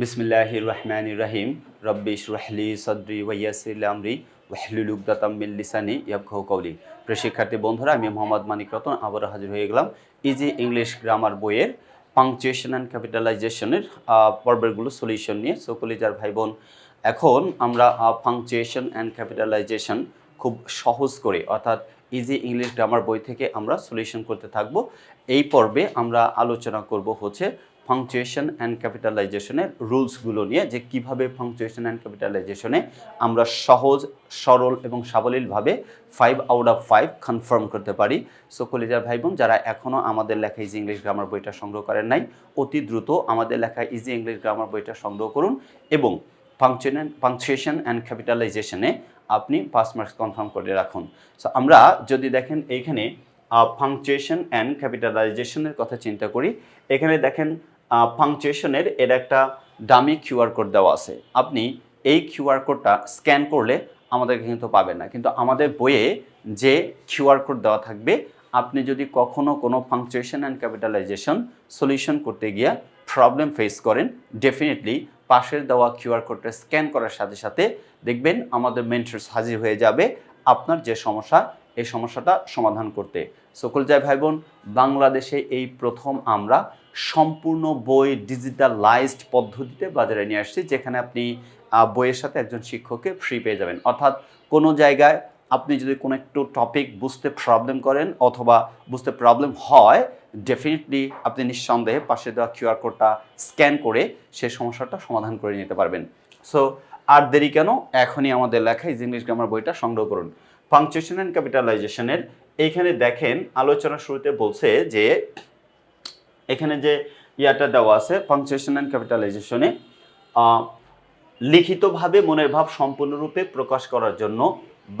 বিসমিল্লাহ রহমান রাহিম রব্বিশ রহলি সদ্রি ওয়াইয়াসিল আমরি ওয়াহলুল উকদাতাম লিসানি ইয়াবখাউ কৌলি প্রিয় শিক্ষার্থী বন্ধুরা, আমি মোহাম্মদ মানিক রতন, আবারও হাজির হয়ে গেলাম ইজি ইংলিশ গ্রামার বইয়ের পাংচুয়েশন অ্যান্ড ক্যাপিটালাইজেশনের পর্বেরগুলো সলিউশন নিয়ে। সকলিজার ভাই বোন এখন আমরা পাংচুয়েশন অ্যান্ড ক্যাপিটালাইজেশন খুব সহজ করে, অর্থাৎ ইজি ইংলিশ গ্রামার বই থেকে আমরা সলিউশন করতে থাকব। এই পর্বে আমরা আলোচনা করব হচ্ছে ফাংচুয়েশন অ্যান্ড ক্যাপিটালাইজেশনের রুলসগুলো নিয়ে, যে কীভাবে ফাংচুয়েশন অ্যান্ড ক্যাপিটালাইজেশনে আমরা সহজ, সরল এবং সাবলীলভাবে five out of five confirm করতে পারি। সো কলিজার ভাই বোন যারা এখনও আমাদের লেখা ইজি ইংলিশ গ্রামার বইটা সংগ্রহ করেন নাই, অতি দ্রুত আমাদের লেখা ইজি ইংলিশ গ্রামার বইটা সংগ্রহ করুন এবং পাংচুয়েশন অ্যান্ড ক্যাপিটালাইজেশনে আপনি পাস মার্কস কনফার্ম করে রাখুন। সো আমরা যদি দেখেন এইখানে ফাংচুয়েশন অ্যান্ড ক্যাপিটালাইজেশনের কথা চিন্তা করি, এখানে দেখেন ফাংচুয়েশনের এর একটা ডামি কিউআর কোড দেওয়া আছে। আপনি এই কিউআর কোডটা স্ক্যান করলে আমাদেরকে কিন্তু পাবেন না। কিন্তু আমাদের বইয়ে যে কিউআর কোড দেওয়া থাকবে, আপনি যদি কখনো কোনো ফাংচুয়েশন অ্যান্ড ক্যাপিটালাইজেশন সলিউশন করতে গিয়ে প্রবলেম ফেস করেন ডেফিনেটলি পাশের দেওয়া কিউআর কোডটা স্ক্যান করার সাথে সাথে দেখবেন আমাদের মেন্টার্স হাজির হয়ে যাবে আপনার যে সমস্যা, এই সমস্যাটা সমাধান করতে। সকল যায় ভাই বোন বাংলাদেশে এই প্রথম আমরা সম্পূর্ণ বই ডিজিটালাইজড পদ্ধতিতে বাজারে নিয়ে আসছি, যেখানে আপনি বইয়ের সাথে একজন শিক্ষককে ফ্রি পেয়ে যাবেন। অর্থাৎ কোনো জায়গায় আপনি যদি কোনো একটু টপিক বুঝতে প্রবলেম করেন অথবা বুঝতে প্রবলেম হয় ডেফিনেটলি আপনি নিঃসন্দেহে পাশে দেওয়া কিউআর কোডটা স্ক্যান করে সেই সমস্যাটা সমাধান করে নিতে পারবেন। সো আর দেরি কেন? এখনই আমাদের লেখা ইজ ইংলিশ গ্রামার বইটা সংগ্রহ করুন। পাংচুয়েশন অ্যান্ড ক্যাপিটালাইজেশনের এইখানে দেখেন, আলোচনার শুরুতে বলছে যে, এখানে যে ইয়াটা দেওয়া আছে পাংচুয়েশন অ্যান্ড ক্যাপিটালাইজেশনে লিখিতভাবে মনের ভাব সম্পূর্ণরূপে প্রকাশ করার জন্য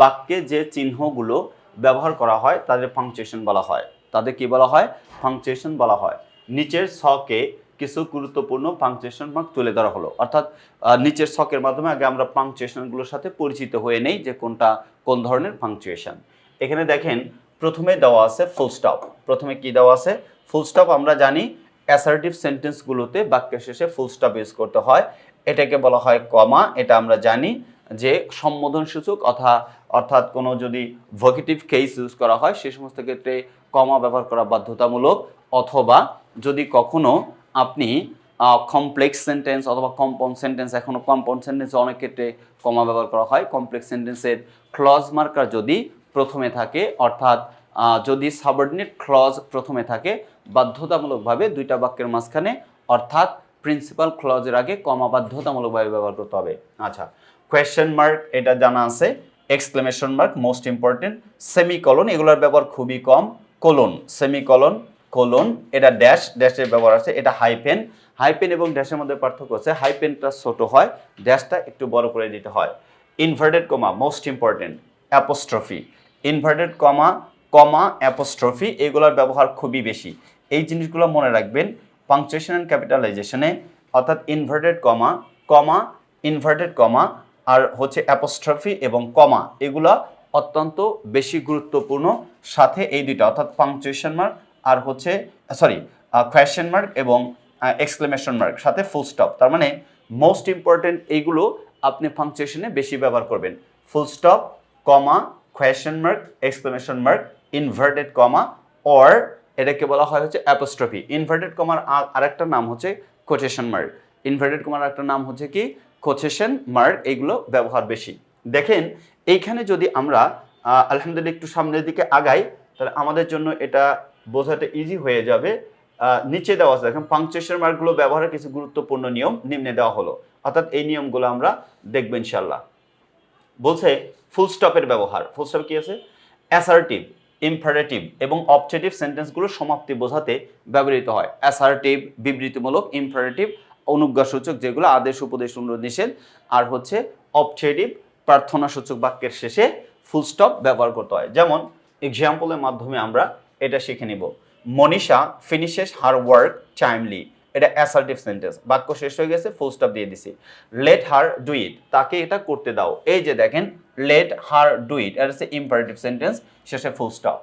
বাক্যে যে চিহ্নগুলো ব্যবহার করা হয়, তাদের পাংচুয়েশন বলা হয়। তাদের কি বলা হয়? ফাংচুয়েশন বলা হয়। নিচের ছকে কিছু গুরুত্বপূর্ণ পাংচুয়েশন মার্ক তুলে ধরা হলো। অর্থাৎ নিচের ছকের মাধ্যমে আগে আমরা পাংচুয়েশনগুলোর সাথে পরিচিত হয়ে নেই যে কোনটা, কোন ধরনের পাংচুয়েশন এখানে দেখেন, প্রথমে দেওয়া আছে ফুল স্টপ প্রথমে কি দেওয়া আছে? ফুল স্টপ আমরা জানি অ্যাসার্টিভ সেন্টেন্সগুলোতে বাক্যের শেষে ফুল স্টপ ইউজ করতে হয়। এটাকে বলা হয় কমা এটা আমরা জানি যে সম্বোধন সূচক অথা, অর্থাৎ কোনো যদি ভোকেটিভ কেস ইউজ করা হয়, সে সমস্ত ক্ষেত্রে কমা ব্যবহার করা বাধ্যতামূলক, অথবা যদি কখনো আপনি কমপ্লেক্স সেন্টেন্স অথবা কম্পাউন্ড সেন্টেন্স এখনও কম্পাউন্ড সেন্টেন্সে অনেক ক্ষেত্রে কমা ব্যবহার করা হয়। কমপ্লেক্স সেন্টেন্সের ক্লজ মার্কার যদি প্রথমে থাকে, অর্থাৎ যদি সাবঅর্ডিনেট ক্লজ প্রথমে থাকে, বাধ্যতামূলকভাবে দুইটা বাক্যের মাঝখানে, অর্থাৎ প্রিন্সিপাল ক্লজের আগে কমা বাধ্যতামূলকভাবে ব্যবহার করতে হবে। আচ্ছা কোয়েশ্চেন মার্ক এটা জানা আছে। Exclamation mark most important semicolon এগুলোর ব্যবহার খুবই কম। কোলন, সেমিকলন, কোলন, এটা ড্যাশ ড্যাশের ব্যবহার আছে, এটা হাইপেন হাইপেন এবং ড্যাশের মধ্যে পার্থক্য আছে হাইপেনটা ছোট হয় ড্যাশটা একটু বড় করে দিতে হয়। Inverted comma most important apostrophe inverted comma comma apostrophe এগুলোর ব্যবহার খুবই বেশি। এই জিনিসগুলো মনে রাখবেন পাংচুয়েশন অ্যান্ড ক্যাপিটালাইজেশনে অর্থাৎ inverted comma comma inverted comma আর হচ্ছে অ্যাপোস্ট্রফি এবং কমা এগুলা অত্যন্ত বেশি গুরুত্বপূর্ণ। সাথে এই দুইটা, অর্থাৎ পাংচুয়েশন মার্ক আর হচ্ছে সরি কোয়েশ্চেন মার্ক এবং এক্সক্লেমেশন মার্ক সাথে ফুল স্টপ তার মানে মোস্ট ইম্পর্টেন্ট এইগুলো আপনি পাংচুয়েশনে বেশি ব্যবহার করবেন। Full stop comma question mark exclamation mark inverted comma or এটাকে বলা হয় হচ্ছে অ্যাপোস্ট্রফি ইনভার্টেড কমার আরেকটা নাম হচ্ছে কোটেশন মার্ক ইনভার্টেড কমার একটা নাম হচ্ছে কি? কোটেশন মার্ক এইগুলো ব্যবহার বেশি। দেখেন এইখানে যদি আমরা আলহামদুলিল্লাহ একটু সামনের দিকে আগাই, তাহলে আমাদের জন্য এটা বোঝাটা ইজি হয়ে যাবে। নিচে দেওয়া আছে। দেখেন পাংচুয়েশন মার্কগুলো ব্যবহারের কিছু গুরুত্বপূর্ণ নিয়ম নিম্নে দেওয়া হলো। অর্থাৎ এই নিয়মগুলো আমরা দেখব ইনশাল্লাহ বলছে ফুল স্টপের ব্যবহার। ফুল স্টপ কি আছে? অ্যাসার্টিভ ইম্পারেটিভ এবং অবজেক্টিভ সেন্টেন্সগুলো সমাপ্তি বোঝাতে ব্যবহৃত হয়। অ্যাসার্টিভ বিবৃতিমূলক ইম্পারেটিভ অনুজ্ঞাসূচক, যেগুলো আদেশ, উপদেশ, অনুরোধ, নিষেধ। আর হচ্ছে অবজেক্টিভ প্রার্থনাসূচক বাক্যের শেষে ফুল স্টপ ব্যবহার করতে হয়। যেমন এক্সাম্পলের মাধ্যমে আমরা এটা শিখে নিব। Manisha finishes her work timely এটা অ্যাসার্টিভ সেন্টেন্স বাক্য শেষ হয়ে গেছে ফুল স্টপ দিয়ে দিছি। লেট হার ডু ইট তাকে এটা করতে দাও। এই যে দেখেন লেট হার ডু ইট এটা হচ্ছে ইম্পারেটিভ সেন্টেন্স শেষে ফুল স্টপ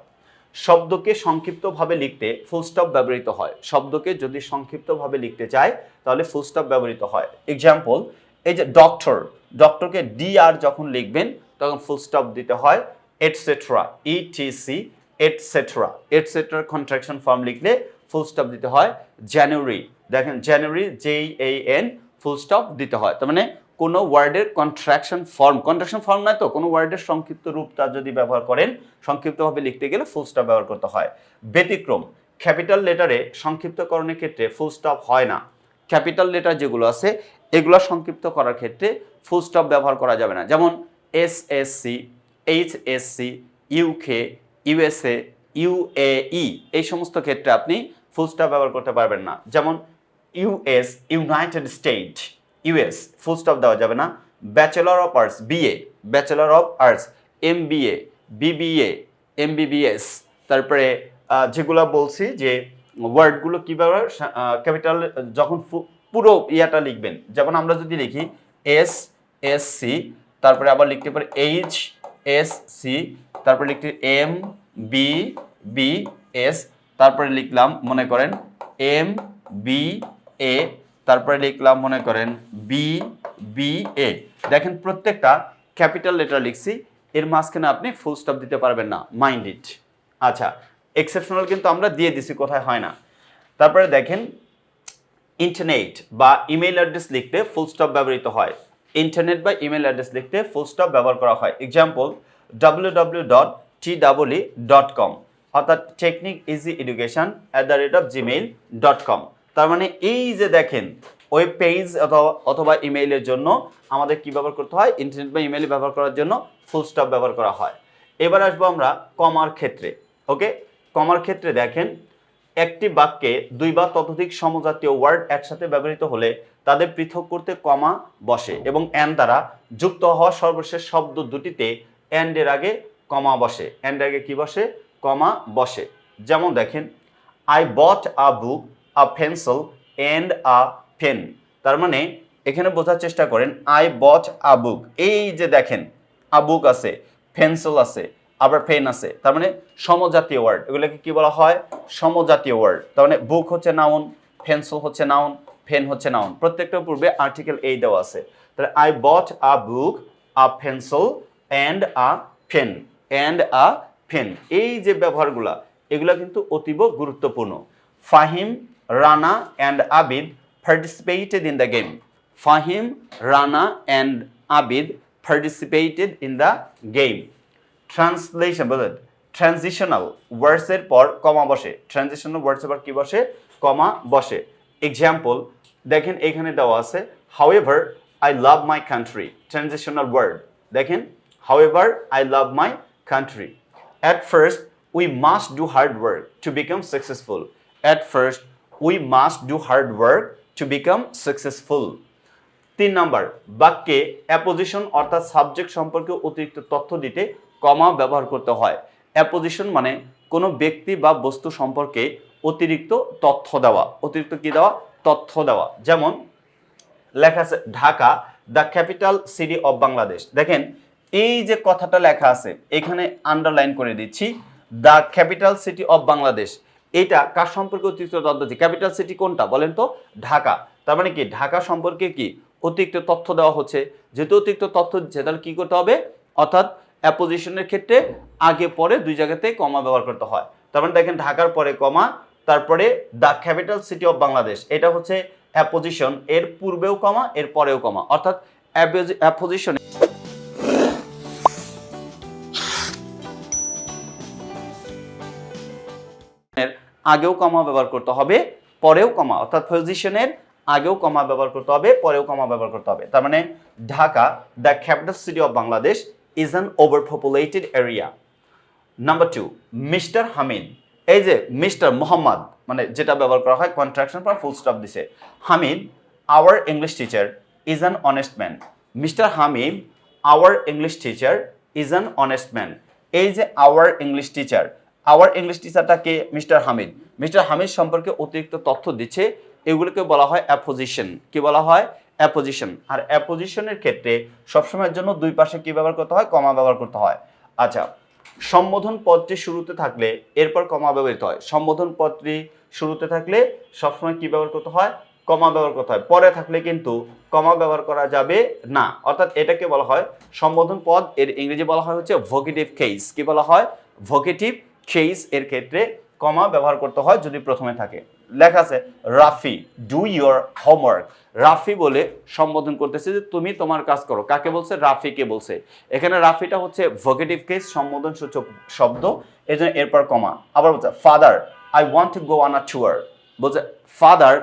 শব্দকে সংক্ষিপ্তভাবে লিখতে ফুল স্টপ ব্যবহৃত হয়। শব্দকে যদি সংক্ষিপ্তভাবে লিখতে চায়, তাহলে ফুল স্টপ ব্যবহৃত হয়। এক্সাম্পল এই যে ডক্টর ডক্টরকে ডি আর যখন লিখবেন, তখন ফুল স্টপ দিতে হয় এটসেট্রা ইটিসি এটসেট্রা এটসেট্রার কন্ট্রাকশন ফর্ম লিখলে ফুল স্টপ দিতে হয় জানুয়ারি দেখেন January J A N full stop দিতে হয়, তার মানে কোনো ওয়ার্ডের কন্ট্রাকশন ফর্ম কন্ট্রাকশন ফর্ম নয় তো, কোনো ওয়ার্ডের সংক্ষিপ্ত রূপটা যদি ব্যবহার করেন, সংক্ষিপ্তভাবে লিখতে গেলে ফুল স্টপ ব্যবহার করতে হয়, ব্যতিক্রম ক্যাপিটাল লেটারে সংক্ষিপ্তকরণের ক্ষেত্রে ফুল স্টপ হয় না ক্যাপিটাল লেটার যেগুলো আছে, এগুলো সংক্ষিপ্ত করার ক্ষেত্রে ফুল স্টপ ব্যবহার করা যাবে না। যেমন S S C H S C UK USA UAE এই সমস্ত ক্ষেত্রে আপনি ফুল স্টপ ব্যবহার করতে পারবেন না। যেমন US United State US full stop দেওয়া যাবে না। Bachelor of arts BA bachelor of arts MBA BBA MBBS তারপরে আহ, যেগুলো বলছি যে ওয়ার্ডগুলো কীভাবে ক্যাপিটাল যখন পুরো ইয়াটা লিখবেন। যেমন আমরা যদি লিখি এস এস সি তারপরে আবার লিখতে পারি এইচ এস সি তারপরে লিখতে এম বি বি এস তারপরে লিখলাম, মনে করেন এম বি এ তারপরে লিখলাম, মনে করেন বি বি এ দেখেন প্রত্যেকটা ক্যাপিটাল লেটার লিখছি, এর মাঝখানে আপনি ফুল স্টপ দিতে পারবেন না মাইন্ড ইট আচ্ছা এক্সেপশনাল কিন্তু আমরা দিয়ে দিছি, কোথায় হয় না। তারপরে দেখেন ইন্টারনেট বা ইমেল অ্যাড্রেস লিখতে ফুল স্টপ ব্যবহৃত হয়। ইন্টারনেট বা ইমেল অ্যাড্রেস লিখতে ফুল স্টপ ব্যবহার করা হয়। Example W dot T dot com অর্থাৎ technique easy education at the rate of Gmail dot com তার মানে এই যে দেখেন ওয়েব পেজ অথবা অথবা ইমেইলের জন্য আমাদের কি ব্যবহার করতে হয়? ইন্টারনেট বা ইমেল ব্যবহার করার জন্য ফুল স্টপ ব্যবহার করা হয়। এবার আসব আমরা কমার ক্ষেত্রে ওকে কমার ক্ষেত্রে দেখেন একটি বাক্যে দুই বা ততোধিক সমজাতীয় ওয়ার্ড একসাথে ব্যবহৃত হলে তাদের পৃথক করতে কমা বসে এবং অ্যান দ্বারা যুক্ত হওয়া সর্বশেষ শব্দ দুটিতে অ্যান্ড এর আগে কমা বসে। অ্যান্ড এর আগে কি বসে? কমা বসে। যেমন দেখেন I bought a book a pencil and a pen তার মানে এখানে বোঝার চেষ্টা করেন আই বট আ বুক এই যে দেখেন আ বুক আছে পেন্সিল আছে আবার পেন আছে। তার মানে সমজাতীয় ওয়ার্ড এগুলোকে কি বলা হয়? সমজাতীয় ওয়ার্ড তার মানে বুক হচ্ছে নাউন পেন্সিল হচ্ছে নাউন পেন হচ্ছে নাউন প্রত্যেকটার পূর্বে আর্টিকেল এই দেওয়া আছে। তাহলে I bought a book a pencil and a pen and a pen এই যে ব্যবহারগুলা, এগুলা কিন্তু অতীব গুরুত্বপূর্ণ। Fahim, Rana and Abid participated in the game Fahim, Rana and Abid participated in the game translation বলেন ট্রানজিশনাল ওয়ার্ডসের পর কমা বসে। ট্রানজিশনাল ওয়ার্ডসের পর কি বসে? কমা বসে। এক্সাম্পল দেখেন এখানে দেওয়া আছে however I love my country transitional word দেখেন however I love my country at first we must do hard work to become successful at first we must do hard work to become successful তিন number, বাক্যে apposition অর্থাৎ subject সম্পর্কে অতিরিক্ত তথ্য দিতে কমা ব্যবহার করতে হয়। অ্যাপোজিশন মানে কোনো ব্যক্তি বা বস্তু সম্পর্কে অতিরিক্ত তথ্য দেওয়া। অতিরিক্ত কি দেওয়া? তথ্য দেওয়া। যেমন লেখা আছে Dhaka the capital city of Bangladesh দেখেন, এই যে কথাটা লেখা আছে, এখানে আন্ডারলাইন করে দিচ্ছি the capital city of Bangladesh এটা কার সম্পর্কে অতিরিক্ত তথ্য দিচ্ছে? ক্যাপিটাল সিটি কোনটা? বলেন তো, ঢাকা। তার মানে কি? ঢাকা সম্পর্কে কি? অতিরিক্ত তথ্য দেওয়া হচ্ছে। যেহেতু অতিরিক্ত তথ্য দিচ্ছে, তাহলে কি করতে হবে? অর্থাৎ অ্যাপোজিশনের ক্ষেত্রে আগে, পরে দুই জায়গাতে কমা ব্যবহার করতে হয়। তার মানে দেখেন ঢাকার পরে কমা তারপরে the capital city of Bangladesh এটা হচ্ছে অ্যাপোজিশন এর পূর্বেও কমা এর পরেও কমা অর্থাৎ অ্যাপোজিশন আগেও কমা ব্যবহার করতে হবে, পরেও কমা অর্থাৎ পজিশনের আগেও কমা ব্যবহার করতে হবে, পরেও কমা ব্যবহার করতে হবে। তার মানে Dhaka the capital city of Bangladesh is an over populated area number two mister Hamid এই যে মিস্টার মোহাম্মদ মানে যেটা ব্যবহার করা হয় কন্ট্রাকশন পর ফুল স্টপ দিছে। Hamid our English teacher is an honest man mister Hamid our English teacher is an honest man এই যে our English teacher our English টিচারটা কে? মিস্টার হামিদ মিস্টার হামিদ সম্পর্কে অতিরিক্ত তথ্য দিচ্ছে, এগুলোকে বলা হয় অ্যাপোজিশন কি বলা হয়? অ্যাপোজিশন আর অ্যাপোজিশনের ক্ষেত্রে সবসময়ের জন্য দুই পাশে কি ব্যবহার করতে হয়? কমা ব্যবহার করতে হয়। আচ্ছা সম্বোধন পদটি শুরুতে থাকলে এরপর কমা ব্যবহৃত হয়। সম্বোধন পদটি শুরুতে থাকলে সবসময় কি ব্যবহার করতে হয়? কমা ব্যবহার করতে হয়। পরে থাকলে কিন্তু কমা ব্যবহার করা যাবে না। অর্থাৎ এটাকে বলা হয় সম্বোধন পদ। এর ইংরেজি বলা হয় হচ্ছে ভোকেটিভ কেস কি বলা হয়? ভোকেটিভ কেস এর ক্ষেত্রে কমা ব্যবহার করতে হয় যদি প্রথমে থাকে। লেখা আছে, Rafi do your homework Rafi বলে সম্বোধন করতেছে যে তুমি তোমার কাজ করো। কাকে বলছে? রাফিকে বলছে। এখানে রাফিটা হচ্ছে ভোকেটিভ কেস সম্বোধন সূচক শব্দ। এই জন্য এরপর কমা আবার বলছে father I want to go on a tour বলছে father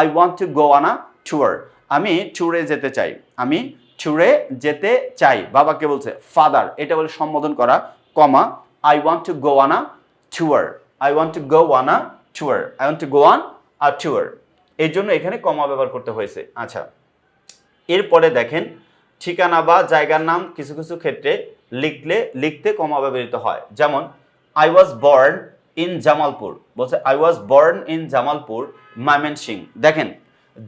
I want to go on a tour আমি ট্যুরে যেতে চাই। আমি ট্যুরে যেতে চাই। বাবাকে বলছে ফাদার এটা বলে সম্বোধন করা comma I want to go on a tour I want to go on a tour I want to go on a tour এই জন্য এখানে কমা ব্যবহার করতে হয়েছে। আচ্ছা। এরপরে দেখেন, ঠিকানা বা জায়গার নাম কিছু কিছু ক্ষেত্রে লিখলে, লিখতে কমা ব্যবহৃত হয়। যেমন I was born in Jamalpur বলছে I was born in Jamalpur Mymensingh দেখেন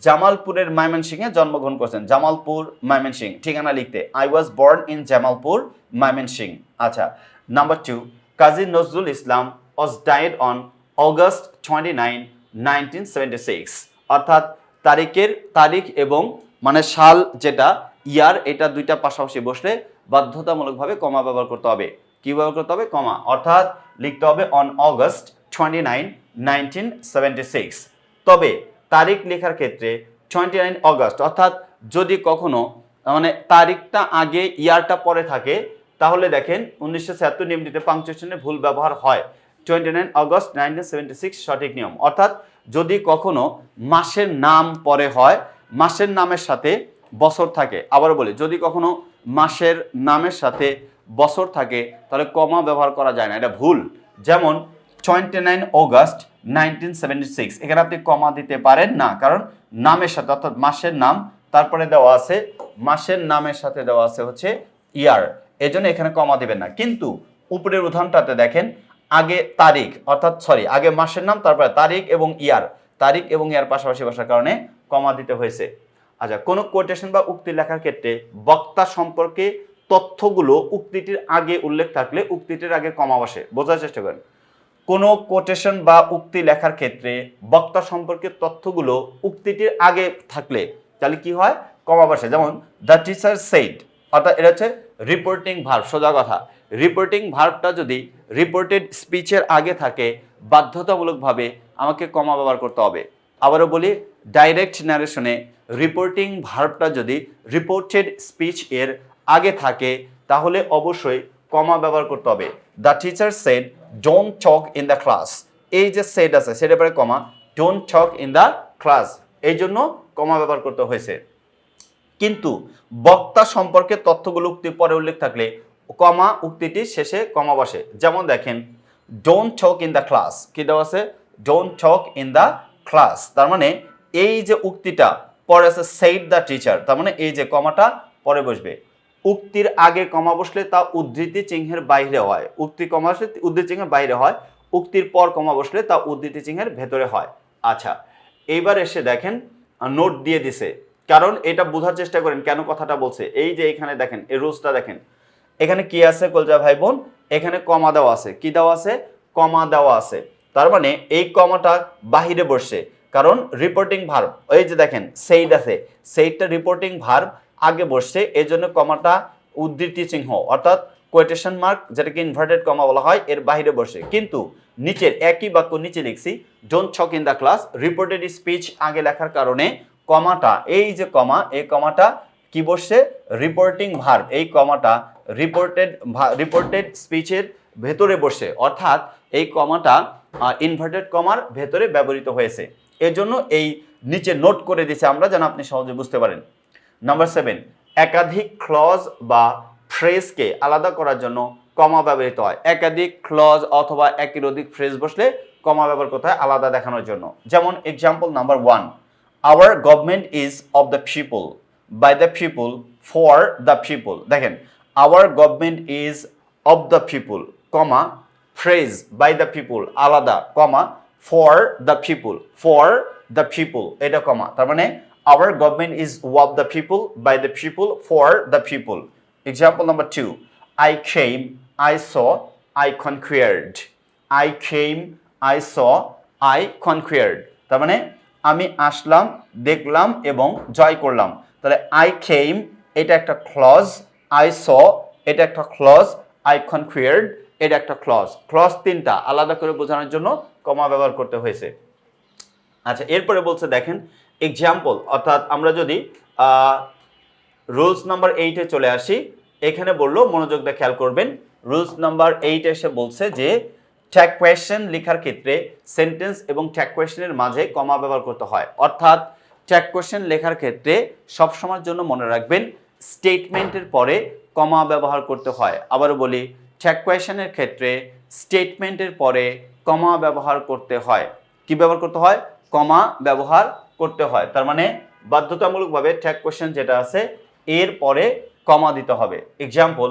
জামালপুরের ময়মনসিংহে জন্মগ্রহণ করেছেন। জামালপুর ময়মনসিং ঠিকানা লিখতে I was born in Jamalpur Mymensingh আচ্ছা number two Kazi Nazrul Islam was died on August twenty nine nineteen seventy six অর্থাৎ তারিখের তারিখ এবং মানে সাল যেটা, ইয়ার, এটা দুইটা পাশাপাশি বসলে বাধ্যতামূলকভাবে কমা ব্যবহার করতে হবে। কী ব্যবহার করতে হবে? কমা। অর্থাৎ লিখতে হবে on August twenty nine nineteen seventy six তবে তারিখ লেখার ক্ষেত্রে টোয়েন্টি নাইন অগস্ট অর্থাৎ যদি কখনো মানে তারিখটা আগে, ইয়ারটা পরে থাকে, তাহলে দেখেন উনিশশো ছিয়াত্তর নিয়মটিতে পাংচুয়েশনে ভুল ব্যবহার হয়। Twenty nine August nineteen seventy six সঠিক নিয়ম। অর্থাৎ যদি কখনো মাসের নাম পরে হয়, মাসের নামের সাথে বছর থাকে। আবার বলি, যদি কখনো মাসের নামের সাথে বছর থাকে, তাহলে কমা ব্যবহার করা যায় না, এটা ভুল। যেমন twenty nine August nineteen seventy six এখানে আপনি কমা দিতে পারেন না, কারণ নামের সাথে, অর্থাৎ মাসের নাম, তারপরে দেওয়া আছে, মাসের নামের সাথে দেওয়া আছে হচ্ছে ইয়ার এই জন্য এখানে কমা দিবেন না। কিন্তু উপরের উদাহরণটাতে দেখেন আগে তারিখ, অর্থাৎ সরি আগে মাসের নাম, তারপরে তারিখ এবং ইয়ার। তারিখ এবং ইয়ার পাশাপাশি বসার কারণে কমা দিতে হয়েছে। আচ্ছা কোনো কোটেশন বা উক্তি লেখার ক্ষেত্রে বক্তা সম্পর্কে তথ্যগুলো উক্তিটির আগে উল্লেখ থাকলে উক্তিটির আগে কমা বসে। বোঝার চেষ্টা করেন। কোনো কোটেশন বা উক্তি লেখার ক্ষেত্রে বক্তা সম্পর্কে তথ্যগুলো উক্তিটির আগে থাকলে তাহলে কি হয়? কমা বসে। যেমন দ্য টিচার সেইড অর্থাৎ এটা হচ্ছে রিপোর্টিং ভার্ব সোজা কথা। রিপোর্টিং ভার্বটা যদি রিপোর্টেড স্পিচের আগে থাকে, বাধ্যতামূলকভাবে আমাকে কমা ব্যবহার করতে হবে। আবারও বলি ডাইরেক্ট ন্যারেশনে রিপোর্টিং ভার্বটা যদি রিপোর্টেড স্পিচ এর আগে থাকে, তাহলে অবশ্যই কমা ব্যবহার করতে হবে। The teacher said don't talk in the class এই যে সেট আছে সেটার পরে comma don't talk in the class এই জন্য কমা ব্যবহার করতে হয়েছে। কিন্তু বক্তা সম্পর্কে তথ্যগুলো উক্তির পরে উল্লেখ থাকলে কমা উক্তিটির শেষে কমা বসে। যেমন দেখেন don't talk in the class কি দেওয়া আছে? Don't talk in the class তার মানে এই যে উক্তিটা পরে আছে সেইড দ্য টিচার তার মানে এই যে কমাটা পরে বসবে। উক্তির আগে কমা বসলে তা উদ্ধৃতি চিহ্নের বাইরে হয়। উক্তি কমা বসলে উদ্ধৃতি চিহ্নের বাইরে হয়, উক্তির পর কমা বসলে তা উদ্ধৃতি চিহ্নের ভেতরে হয়। আচ্ছা এইবার এসে দেখেন নোট দিয়ে দিছে। কারণ এটা বোঝার চেষ্টা করেন কেন কথাটা বলছে। এই যে এখানে দেখেন, এই রুলসটা দেখেন। এখানে কি আছে কলজা ভাই বোন? এখানে কমা দেওয়া আছে। কি দেওয়া আছে? কমা দেওয়া আছে। তার মানে এই কমাটা বাহিরে বসছে। কারণ রিপোর্টিং ভার্ব এই যে দেখেন সেইড আছে। সেইডটা রিপোর্টিং ভার্ব আগে বসছে এই জন্য কমাটা উদ্ধৃতি চিহ্ন, অর্থাৎ কোয়েটেশন মার্ক যেটাকে ইনভার্টেড কমা বলা হয়, এর বাইরে বসে কিন্তু নিচের একই বাক্য নিচে লিখছি don't talk in the class reported speech আগে লেখার কারণে কমাটা, এই যে কমা, এই কমাটা কি বসছে? রিপোর্টিং ভার্ব এই কমাটা রিপোর্টেড রিপোর্টেড স্পিচের ভেতরে বসে অর্থাৎ এই কমাটা ইনভার্টেড কমার ভেতরে ব্যবহৃত হয়েছে। এজন্য এই নিচে নোট করে দিয়েছে আমরা যেন আপনি সহজে বুঝতে পারেন। নাম্বার সেভেন একাধিক ক্লজ বা ফ্রেজকে আলাদা করার জন্য কমা ব্যবহৃত হয়। একাধিক ক্লজ অথবা একের অধিক ফ্রেজ বসলে কমা ব্যবহার করতে হয় আলাদা দেখানোর জন্য। যেমন example number one our government is of the people by the people for the people দেখেন our government is of the people comma phrase by the people আলাদা comma for the people for the people এটা comma তার মানে our government is of the people by the people for the people example number two I came I saw I conquered I came I saw I conquered তার মানে আসলাম, দেখলাম এবং জয় করলাম। তাহলে I Khem এটা একটা ক্লজ আই স এটা একটা ক্লজ আই কনকুয়ার্ড এটা একটা ক্লজ ক্লজ তিনটা আলাদা করে বোঝানোর জন্য কমা ব্যবহার করতে হয়েছে। আচ্ছা এরপরে বলছে, দেখেন এক্সাম্পল অর্থাৎ আমরা যদি রুলস নাম্বার এইটে চলে আসি, এখানে বলল, মনোযোগ দিয়ে খেয়াল করবেন রুলস নাম্বার এইটে এসে বলছে যে ট্যাগ কোয়েশ্চেন লেখার ক্ষেত্রে সেন্টেন্স এবং ট্যাগ কোয়েশ্চেনের মাঝে কমা ব্যবহার করতে হয়। অর্থাৎ ট্যাগ কোয়েশ্চেন লেখার ক্ষেত্রে সবসময়ের জন্য মনে রাখবেন, স্টেটমেন্টের পরে কমা ব্যবহার করতে হয়। আবারও বলি, ট্যাগ কোয়েশ্চেনের ক্ষেত্রে স্টেটমেন্টের পরে কমা ব্যবহার করতে হয়। কি ব্যবহার করতে হয়? কমা ব্যবহার করতে হয়। তার মানে বাধ্যতামূলকভাবে ট্যাগ কোয়েশ্চেন যেটা আছে, এর পরে কমা দিতে হবে। Example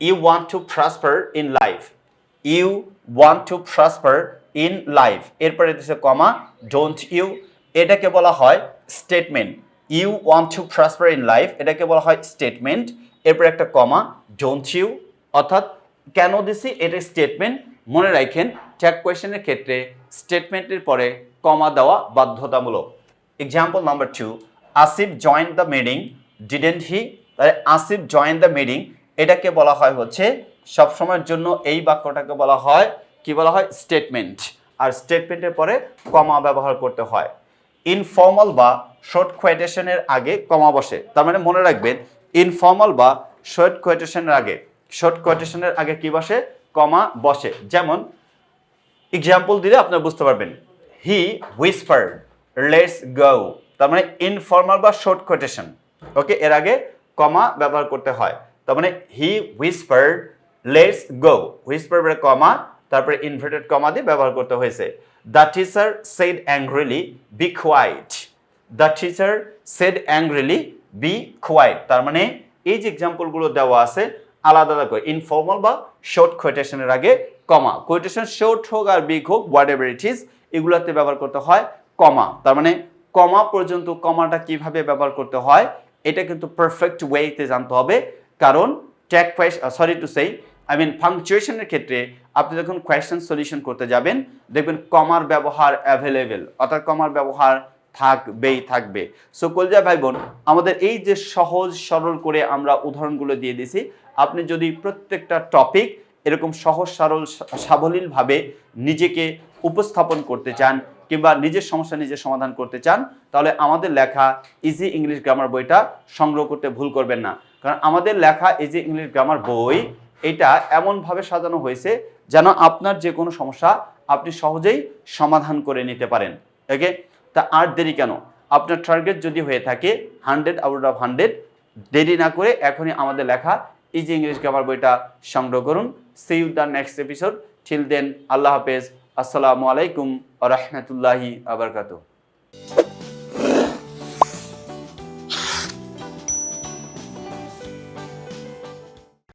you want to prosper in life you want to prosper in life এরপরে দিচ্ছে কমা ডোন্ট ইউ এটাকে বলা হয় statement you want to prosper in life এটাকে বলা হয় স্টেটমেন্ট এরপরে একটা কমা ডোন্ট ইউ অর্থাৎ কেন দিছি? এটা স্টেটমেন্ট মনে রাখেন ট্যাগ কোয়েশ্চেনের ক্ষেত্রে স্টেটমেন্টের পরে কমা দেওয়া বাধ্যতামূলক। Example number two Asif join the meeting didn't he তাহলে আসিফ জয়েন দ্য মিটিং এটাকে বলা হয় হচ্ছে সবসময়ের জন্য এই বাক্যটাকে বলা হয়, কি বলা হয়? স্টেটমেন্ট আর স্টেটমেন্টের পরে কমা ব্যবহার করতে হয়। ইনফর্মাল বা শর্ট কোয়েটেশনের আগে কমা বসে। তার মানে মনে রাখবেন ইনফর্মাল বা শর্ট কোয়েটেশনের আগে শর্ট কোয়েটেশনের আগে কি বসে? কমা বসে। যেমন এক্সাম্পল দিলে আপনারা বুঝতে পারবেন হি হুইসপার লেটস গো তার মানে ইনফর্মাল বা শর্ট কোটেশন ওকে এর আগে কমা ব্যবহার করতে হয়। তার মানে he whisper let's go whisper comma তারপরে ইনভার্টেড কমা দিয়ে ব্যবহার করতে হয়েছে। The teacher said angrily be quiet the teacher said angrily be quiet তার মানে এই যে এক্সাম্পলগুলো দেওয়া আছে, আলাদা আলাদা করে ইনফর্মাল বা শর্ট কোয়েটেশনের আগে কমা কোয়েটেশন শর্ট হোক আর বিগ হোক হোয়াট এভার ইট ইজ এগুলোতে ব্যবহার করতে হয় কমা তার মানে কমা পর্যন্ত কমাটা কীভাবে ব্যবহার করতে হয়, এটা কিন্তু পারফেক্ট ওয়েতে জানতে হবে। কারণ tag sorry to say I mean ফাংচুয়েশনের ক্ষেত্রে আপনি যখন কোয়েশ্চেন সলিউশন করতে যাবেন, দেখবেন কমার ব্যবহার অ্যাভেলেবেল অর্থাৎ কমার ব্যবহার থাকবেই, থাকবে। সো কলজা ভাই বোন আমাদের এই যে সহজ, সরল করে আমরা উদাহরণগুলো দিয়ে দিছি আপনি যদি প্রত্যেকটা টপিক এরকম সহজ, সরল সাবলীলভাবে নিজেকে উপস্থাপন করতে চান কিংবা নিজের সমস্যা নিজে সমাধান করতে চান, তাহলে আমাদের লেখা ইজি ইংলিশ গ্রামার বইটা সংগ্রহ করতে ভুল করবেন না। কারণ আমাদের লেখা ইজি ইংলিশ গ্রামার বই এটা এমনভাবে সাজানো হয়েছে যেন আপনার যে কোনো সমস্যা আপনি সহজেই সমাধান করে নিতে পারেন, ওকে? তা আর দেরি কেন? আপনার টার্গেট যদি হয়ে থাকে হান্ড্রেড আউট অফ হান্ড্রেড দেরি না করে এখনই আমাদের লেখা ইজি ইংলিশ গ্রামার বইটা সংগ্রহ করুন। See you the next episode till then আল্লাহ হাফেজ। আসসালামু আলাইকুম রহমতুল্লাহি আবরকাত